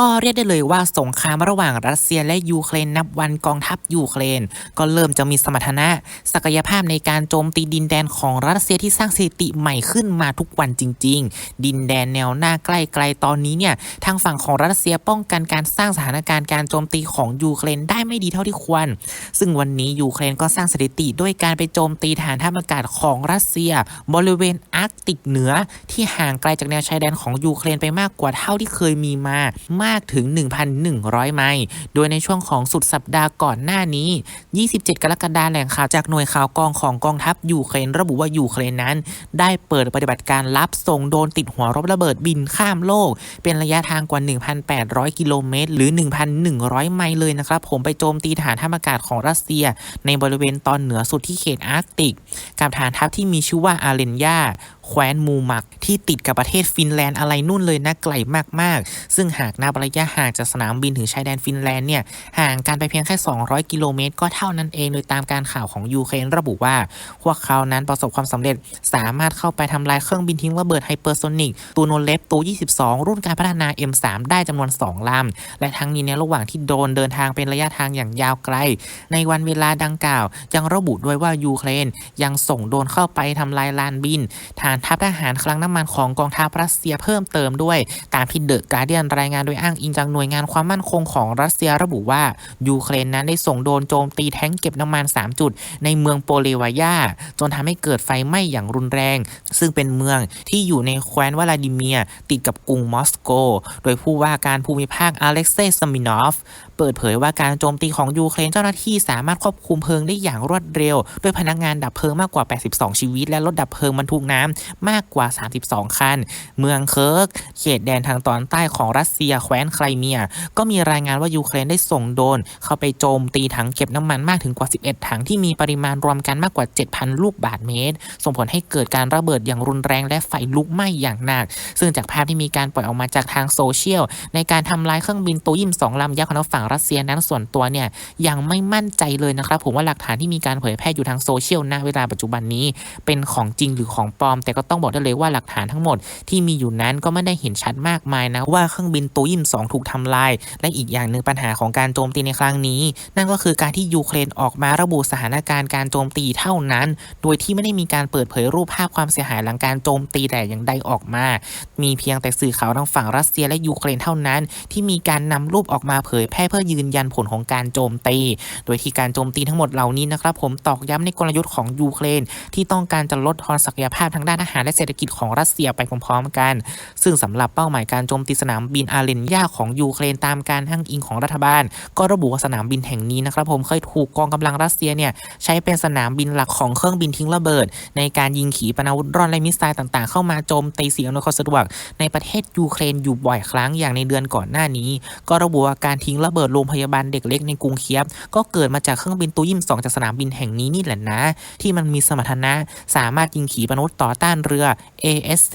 ก็เรียกได้เลยว่าสงครามระหว่างรัสเซียและยูเครนนับวันกองทัพยูเครน ก็เริ่มจะมีสมรรถนะ ศักยภาพในการโจมตีดินแดนของรัสเซียที่สร้างสถิติใหม่ขึ้นมาทุกวันจริง ๆ ดินแดนแนวหน้าใกล้ไกลตอนนี้เนี่ยทางฝั่งของรัสเซียป้องกันการสร้างสถานการณ์การโจมตีของยูเครนได้ไม่ดีเท่าที่ควร ซึ่งวันนี้ยูเครนก็สร้างสถิติด้วยการไปโจมตีฐานทัพอากาศของรัสเซีย บริเวณอาร์กติกเหนือที่ห่างไกลจากแนวชายแดนของยูเครนไปมากกว่าเท่าที่เคยมีมามากถึง 1,100 ไมล์ โดยในช่วงของสุดสัปดาห์ก่อนหน้านี้ 27 กรกฎาคมแหล่งข่าวจากหน่วยข่าวกองของกองทัพยูเครนระบุว่ายูเครนนั้น ได้เปิดปฏิบัติการรับส่งโดนติดหัวรบระเบิดบินข้ามโลก เป็นระยะทางกว่า 1,800 กิโลเมตร หรือ 1,100 ไมล์เลยนะครับ ผมไปโจมตีฐานทัพอากาศของรัสเซีย ในบริเวณตอนเหนือสุดที่เขตอาร์กติก กับฐานทัพที่มีชื่อว่าอาเรนยา แคว้นมูมัก ที่ติดกับประเทศฟินแลนด์อะไรนู่นเลยนะไกลมากๆ ซึ่งหากนับระยะห่างจากสนามบินถึงชายแดนฟินแลนด์เนี่ยห่างกันไปเพียงแค่ 200 กิโลเมตร ก็เท่านั้นเองโดยตามการข่าวของยูเครนระบุว่า พวกเขานั้นประสบความสำเร็จสามารถเข้าไปทำลายเครื่องบินทิ้งระเบิดไฮเปอร์โซนิกตูโนเลฟตู22 รุ่นการพัฒนา M3 ได้จำนวน 2ลำและทั้งนี้ในระหว่างที่โดนเดินทางเป็นระยะทางอย่างยาวไกล ในวันเวลาดังกล่าว ยังระบุด้วยว่ายูเครนยังส่งโดรนเข้าไปทำลายลานบินฐานทัพทหารคลังน้ำมันของกองทัพรัสเซียเพิ่มเติมด้วย ตามที่เดอะการเดียนรายงานโดยอ้างอิงจากหน่วยงานความมั่นคงของรัสเซียระบุว่า ยูเครนนั้นได้ส่งโดรนโจมตีแท้งเก็บน้ำมัน 3 จุด ในเมืองโปเลวายาจนทำให้เกิดไฟไหม้อย่างรุนแรง ซึ่งเป็นเมืองที่อยู่ในแคว้นวลาดิเมียร์ติดกับกรุงมอสโก โดยผู้ว่าการภูมิภาคอเล็กเซย์สมินอฟเปิดเผยว่าการโจมตีของยูเครนเจ้าหน้าที่สามารถควบคุมเพลิงได้อย่างรวดเร็ว ด้วยพนักงานดับเพลิงมากกว่า 82 ชีวิต และรถดับเพลิงบรรทุกน้ำมากกว่า 32 คัน เมืองเคิร์ก เขตแดนทางตอนใต้ของรัสเซียแคว้นไครเมีย ก็มีรายงานว่ายูเครนได้ส่งโดรนเข้าไปโจมตีถังเก็บน้ำมันมากถึงกว่า 11 ถังที่มีปริมาณรวมกันมากกว่า 7,000 ลูกบาศก์เมตร ส่งผลให้เกิดการระเบิดอย่างรุนแรงและไฟลุกไหม้อย่างหนัก ซึ่งจากภาพที่มีการปล่อยออกมาจากทางโซเชียล ในการทำลายเครื่องบินตูยิมสองลำยักษ์ของทางฝั่งรัสเซียนั้นส่วนตัวเนี่ยยังไม่มั่นใจเลยนะครับ ผมว่าหลักฐานที่มีการเผยแพร่อยู่ทางโซเชียลณเวลาปัจจุบันนี้ เป็นของจริงหรือของปลอมแต่ก็ต้องบอกได้เลยว่าหลักฐานทั้งหมดที่มีอยู่นั้นก็ไม่ได้เห็นชัดมากมายนะว่าเครื่องบินตูยิมสองถูกทำลาย และอีกอย่างหนึ่งปัญหาของการโจมตีในครั้งนี้ นั่นก็คือการที่ยูเครนออกมาระบุสถานการณ์การโจมตีเท่านั้น โดยที่ไม่ได้มีการเปิดเผยรูปภาพความเสียหายหลังการโจมตีแต่อย่างใดออกมา มีเพียงแต่สื่อข่าวทางฝั่งรัสเซียและยูเครนเท่านั้น ที่มีการนำรูปออกมาเผยแพร่เพื่อยืนยันผลของการโจมตี โดยที่การโจมตีทั้งหมดเหล่านี้นะครับผมตอกย้ำในกลยุทธ์ของยูเครน ที่ต้องการจะลดทอนศักยภาพทางด้านหารและเศรษฐกิจของรัสเซียไปพร้อมๆกัน ซึ่งสำหรับเป้าหมายการโจมตีสนามบินอาเรนยาของยูเครนตามการอ้างอิงของรัฐบาล ก็ระบุว่าสนามบินแห่งนี้นะครับผมเคยถูกกองกำลังรัสเซียเนี่ยใช้เป็นสนามบินหลักของเครื่องบินทิ้งระเบิด ในการยิงขีปนาวุธร่อนและมิสไซล์ต่างๆ เข้ามาโจมตีสิ่งอำนวยความสะดวกในประเทศยูเครนอยู่บ่อยครั้งอย่างในเดือนก่อนหน้านี้ ก็ระบุว่าการทิ้งระเบิดโรงพยาบาลเด็กเล็กในกรุงเคียฟก็เกิดมาจากเครื่องบินตูยิมสองจากสนามบินแห่งนี้นี่แหละนะ ที่มันมีสมรรถนะสามารถยิงขีปนาวุธต่อต้านเรือ ASC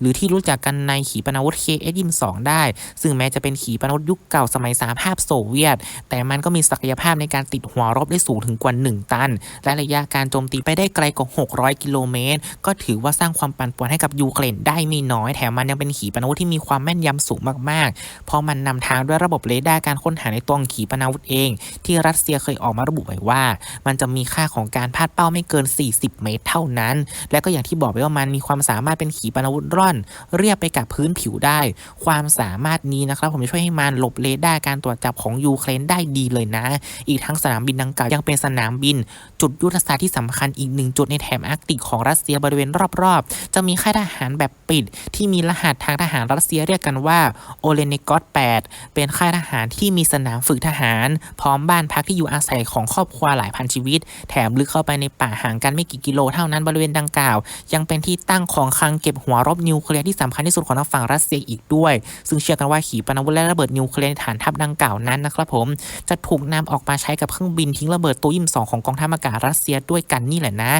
หรือที่รู้จักกันในขีปนาวุธ KS-22 ได้ ซึ่งแม้จะเป็นขีปนาวุธยุคเก่าสมัยสหภาพโซเวียต แต่มันก็มีศักยภาพในการติดหัวรบได้สูงถึงกว่า 1 ตัน และระยะการโจมตีไปได้ไกลกว่า 600 กิโลเมตร ก็ถือว่าสร้างความปั่นป่วนให้กับยูเครนได้ไม่น้อย แถมมันยังเป็นขีปนาวุธที่มีความแม่นยำสูงมากๆ เพราะมันนำทางด้วยระบบเรดาร์การค้นหาในตัวขีปนาวุธเอง ที่รัสเซียเคยออกมาระบุไว้ว่า มันจะมีค่าของการพลาดเป้าไม่เกิน 40 เมตร เท่านั้น และก็อย่างที่บอกไปว่ามันมีความสามารถเป็นขีปนาวุธร่อน เรียบไปกับพื้นผิวได้ ความสามารถนี้นะครับ ผมจะช่วยให้มันหลบเรดาร์การตรวจจับของยูเครนได้ดีเลยนะ อีกทั้งสนามบินดังกล่าวยังเป็นสนามบิน จุดยุทธศาสตร์ที่สำคัญอีกหนึ่งจุดในแถบอาร์กติกของรัสเซียบริเวณรอบๆ จะมีค่ายทหารแบบปิด ที่มีรหัสทางทหารรัสเซียเรียกกันว่าโอเลนิกอต8เป็นค่ายทหารที่มีสนามฝึกทหาร พร้อมบ้านพักที่อยู่อาศัยของครอบครัวหลายพันชีวิต แถมลึกเข้าไปในป่าห่างกันไม่กี่กิโลเท่านั้นบริเวณดังกล่าว ยังเป็นที่ตั้งของคลังเก็บหัวรบนิวเคลียร์ที่สำคัญที่สุดของทางฝั่งรัสเซียอีกด้วย ซึ่งเชื่อกันว่าขีปนาวุธและระเบิดนิวเคลียร์ในฐานทัพดังกล่าวนั้นนะครับผมจะถูกนำออกมาใช้กับเครื่องบินทิ้งระเบิดตูยิม2ของกองทัพอากาศรัสเซียด้วยกันนี่แหละนะ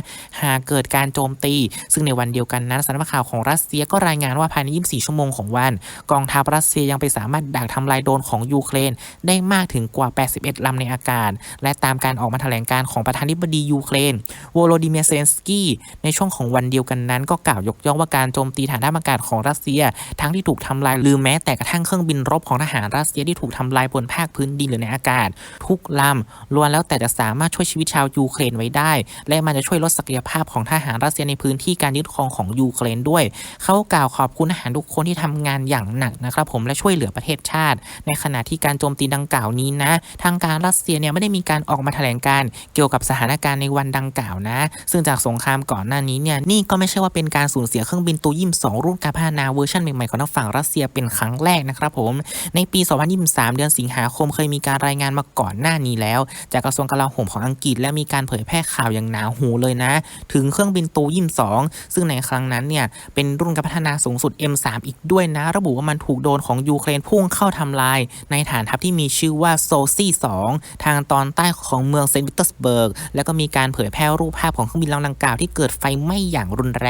หากเกิดการโจมตี ซึ่งในวันเดียวกันนั้นสำนักข่าวของรัสเซียก็รายงานว่าภายใน 24 ชั่วโมงของวัน กองทัพรัสเซียยังไปสามารถดักทำลายโดนของยูเครน ได้มากถึงกว่า 81 ลำในอากาศ และตามการออกมาแถลงการของประธานาธิบดียูเครน โวโลดิเมียเซนสกี้ในช่วงของวันเดียวกันนั้นก็กล่าวยกย่องว่าการโจมตีฐานทัพอากาศของรัสเซีย ทั้งที่ถูกทำลายหรือแม้แต่กระทั่งเครื่องบินรบของทหารรัสเซียที่ถูกทำลายบนภาคพื้นดินหรือในอากาศ ทุกลำล้วนแล้วแต่จะสามารถช่วยชีวิตชาวยูเครนไว้ได้ และมันจะช่วยลดศักยภาพของทหารรัสเซียในพื้นที่การยึดครองของยูเครนด้วย เขากล่าวขอบคุณทหารทุกคนที่ทำงานอย่างหนักนะครับผมและช่วยเหลือประเทศชาติ ในขณะที่การโจมตีดังกล่าวนี้นะ ทางการรัสเซียเนี่ยไม่ได้มีการออกมาแถลงการเกี่ยวกับสถานการณ์ในวันดังกล่าวนะ ซึ่งจากสงครามก่อนหน้านี้เนี่ยนี่ก็ไม่ใช่ว่าเป็นการสูญเสียเครื่องบินตูยิม2รุ่นการพัฒนาเวอร์ชันใหม่ๆของทางฝั่งรัสเซียเป็นครั้งแรกนะครับผม ในปี 2023 เดือนสิงหาคมเคยมีการรายงานมาก่อนหน้านี้แล้ว จากกระทรวงกลาโหมของอังกฤษ และมีการเผยแพร่ข่าวอย่างหนาหูเลยนะ ถึงเครื่องบินตูยิม2ซึ่งในครั้งนั้นเนี่ยเป็นรุ่นการพัฒนาสูงสุด M3 อีกด้วยนะ ระบุว่ามันถูกโดนของยูเครนพุ่งเข้าทำลาย ในฐานทัพที่มีชื่อว่าโซซี่2ทางตอนใต้ของเมืองเซนต์ปีเตอร์สเบิร์ก แล้วก็มีการเผยแพร่รูปภาพของเครื่องบินลำดังกล่าวที่เกิดไฟไหม้อย่างรุนแรง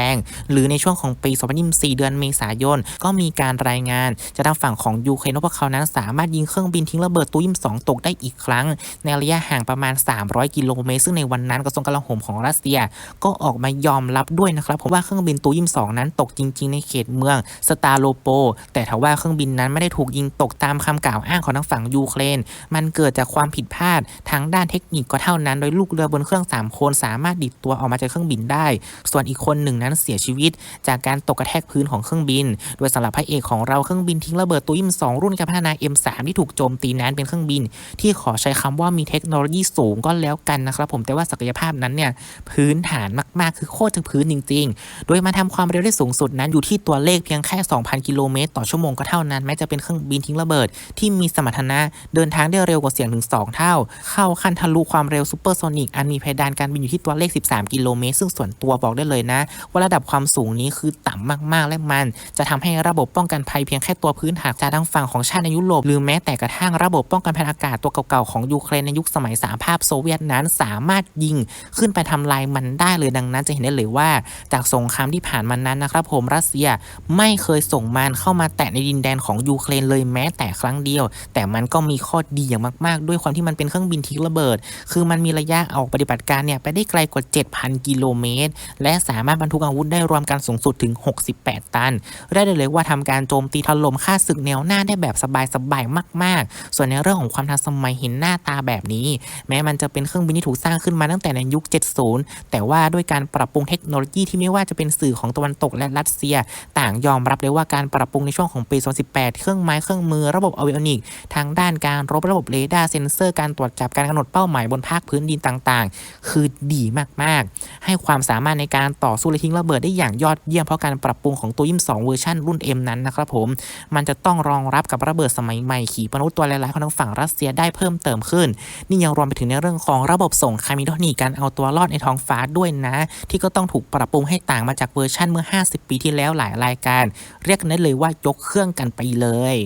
หรือในช่วงของปี2024เดือนเมษายน ก็มีการรายงานจากทางฝั่งของยูเครนว่าพวกเขานั้นสามารถยิงเครื่องบินทิ้งระเบิดตู้ยิม2ตกได้อีกครั้ง ในระยะห่างประมาณ 300 กิโลเมตรซึ่งในวันนั้นกระทรวงกลาโหมของรัสเซีย ก็ออกมายอมรับด้วยนะครับเพราะว่าเครื่องบินตู้ยิม2นั้นตกจริง ๆ ในเขตเมืองสตาโลโป แต่ทว่าเครื่องบินนั้นไม่ได้ถูกยิงตกตามคำกล่าวอ้างของทางฝั่งยูเครน มันเกิดจากความผิดพลาดทางด้านเทคนิคก็เท่านั้น โดยลูกเรือบนเครื่อง 3 คนสามารถดิดตัวออกมาจากเครื่องบินได้ ส่วนอีกคนหนึ่งนั้นเสียชีวิต จากการตกกระแทกพื้นของเครื่องบิน โดยสำหรับพระเอกของเราเครื่องบินทิ้งระเบิดตูยิม2รุ่นการพัฒนา M3 ที่ถูกโจมตีนั้นเป็นเครื่องบิน ที่ขอใช้คำว่ามีเทคโนโลยีสูงก็แล้วกันนะครับ ผมแต่ว่าศักยภาพนั้นเนี่ยพื้นฐานมากๆ คือโคตรจะพื้นจริง ๆ โดยมาทำความเร็วได้สูงสุดนั้นอยู่ที่ตัวเลขเพียงแค่ 2,000 กิโลเมตรต่อชั่วโมงก็เท่านั้นแม้จะเป็นเครื่องบินทิ้งระเบิด ที่มีสมรรถนะเดินทางได้เร็วกว่าเสียงถึง 2 เท่า เข้าขั้นทะลุความเร็วซูเปอร์โซนิกอันมีเพดานการบินอยู่ที่ตัวเลข 13 กิโลเมตรซึ่งส่วนตัวบอกได้เลยนะว่าระดับความสูงนี้คือต่ำมากๆ และมันจะทำให้ระบบป้องกันภัยเพียงแค่ตัวพื้นฐานจากทางฝั่งของชาติในยุโรปหรือแม้แต่กระทั่งระบบป้องกันภัยอากาศตัวเก่าๆของยูเครนในยุคสมัยสหภาพโซเวียตนั้นสามารถยิงขึ้นไปทำลายมันได้เลยดังนั้นจะเห็นได้เลยว่า จากสงครามที่ผ่านมานั้นนะครับผมรัสเซียไม่เคยส่งมารเข้ามาแตะในดินแดนของยูเครนเลยแม้แต่ครั้งเดียว แต่มันก็มีข้อดีอย่างมาก ๆ ด้วยความที่มันเป็นเครื่องบินทิ้งระเบิด คือมันมีระยะออกปฏิบัติการเนี่ยไปได้ไกลกว่า 7,000 กิโลเมตร และสามารถบรรทุกอาวุธได้รวมกันสูงสุดถึง 68 ตัน ได้เลยว่าทำการโจมตีถล่มค่าศึกแนวหน้าได้แบบสบายๆมาก ๆ ส่วนในเรื่องของความทันสมัยเห็นหน้าตาแบบนี้ แม้มันจะเป็นเครื่องบินที่ถูกสร้างขึ้นมาตั้งแต่ในยุค 70 แต่ว่าด้วยการปรับปรุงเทคโนโลยีที่ไม่ว่าจะเป็นสื่อของตะวันตกและรัสเซีย ต่างยอมรับเลยว่าการปรับปรุงในช่วงของปี 2018 เครื่องไม้เครื่องมือระบบอวิโอนิกทางด้านการรบระบบเรดาร์เซ็นเซอร์การตรวจจับการกำหนดเป้าหมายบนภาคพื้นดินต่างๆ คือดีมากๆ ให้ความสามารถในการต่อสู้และทิ้งระระเบิดได้อย่างยอดเยี่ยมเพราะการปรับปรุงของตัวยิม2เวอร์ชันรุ่น M นั้นนะครับผม มันจะต้องรองรับกับระเบิดสมัยใหม่ขีปนาวุธตัวหลายๆของทางฝั่งรัสเซียได้เพิ่มเติมขึ้น นี่ยังรวมไปถึงในเรื่องของระบบส่งคามิโทนีการเอาตัวรอดในท้องฟ้าด้วยนะ ที่ก็ต้องถูกปรับปรุงให้ต่างมาจากเวอร์ชันเมื่อ 50 ปีที่แล้วหลายรายการ เรียกได้เลยว่ายกเครื่องกันไปเลย